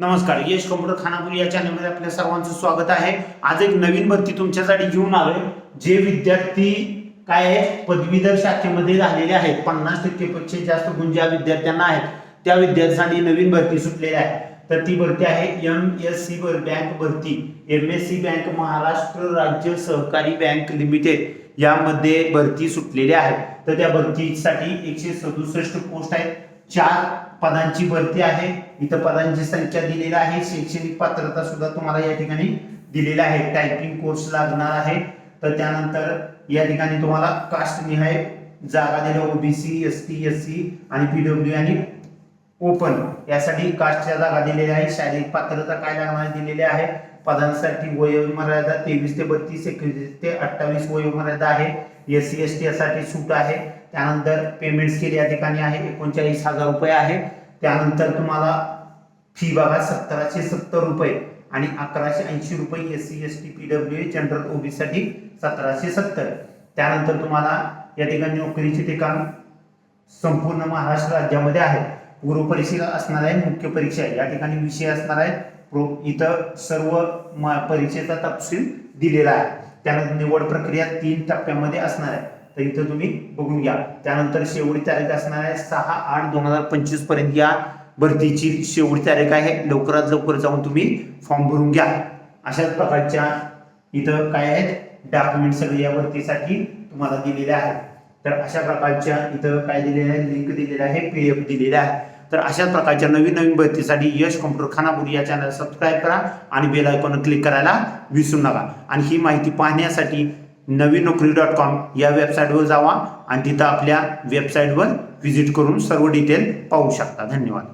नमस्कार यश कम्प्युटर खानापूर या चॅनलमध्ये आपल्या सर्वांचं स्वागत आहे. आज एक नवीन भरती तुमच्यासाठी घेऊन आलोय. जे विद्यार्थी काय आहे पदवीधर शाखेमध्ये झालेले आहेत. पन्नास टक्केपेक्षा जास्त गुण ज्या विद्यार्थ्यांना आहेत त्या विद्यार्थ्यांनी नवीन भरती सुटलेली आहे. तर ती भरती आहे एम एस सी बँक भरती. M S C bank Maharashtra राज्य सहकारी बँक लिमिटेड. यामध्ये भरती सुटलेल्या आहेत तर त्या भरतीसाठी एकशे सदुसष्ट पोस्ट आहेत. चार पदांची भरती आहे. इथं पदांची संख्या दिलेली आहे. शैक्षणिक पात्रता सुद्धा तुम्हाला या ठिकाणी दिलेली आहे. टायपिंग कोर्स लागणार आहे. तर त्यानंतर या ठिकाणी तुम्हाला कास्ट निहाय जागा दिल्या OBC S T S C आणि पीडब्ल्यू आणि ओपन यासाठी कास्टच्या जागा दिलेल्या आहे शारीरिक पात्रता काय लागणार दिलेली आहे पदांसाठी वयोमर्यादा तेवीस ते बत्तीस एकवीस ते अठ्ठावीस वयोमर्यादा आहे. एस सी एस टी यासाठी सूट आहे. त्यानंतर पेमेंट स्केल या ठिकाणी आहे. एकोणचाळीस हजार रुपये आहे. त्यानंतर तुम्हाला फी बघा सत्तराशे सत्तर रुपये आणि अकराशे ऐंशी रुपये S C S T P W general OB साठी सतराशे सत्तर. त्यानंतर तुम्हाला या ठिकाणी नोकरीचे ठिकाण संपूर्ण महाराष्ट्र राज्यामध्ये आहे. पूर्वपरीक्षेला असणार आहे मुख्य परीक्षा आहे. या ठिकाणी विषय असणार आहे. इथं सर्व म- परीक्षेचा तपशील दिलेला आहे. त्यानंतर निवड प्रक्रिया तीन टप्प्यामध्ये असणार आहे. तर इथं तुम्ही बघून घ्या. त्यानंतर शेवटी तारीख असणार आहे सहा आठ दोन हजार पंचवीसपर्यंत या भरतीची शेवटी तारीख आहे. लवकरात लवकर जाऊन तुम्ही फॉर्म भरून घ्या. अशाच प्रकारच्या इथं काय आहेत? डॉक्युमेंट सगळे या भरतीसाठी तुम्हाला दिलेले आहेत. तर अशा प्रकारच्या इथं काय दिलेलं आहे? लिंक दिलेलं आहे पी एफ दिलेलं आहे. तर अशाच प्रकारच्या नवीन नवीन भरतीसाठी यश कॉम्प्युटर खानापूर या चॅनल सबस्क्राईब करा आणि बेल आयकॉन क्लिक करायला विसरू नका. आणि ही माहिती पाहण्यासाठी नवीन नोकरी डॉट कॉम या वेबसाईटवर जावा आणि तिथं आपल्या वेबसाईटवर व्हिजिट करून सर्व डिटेल पाहू शकता. धन्यवाद.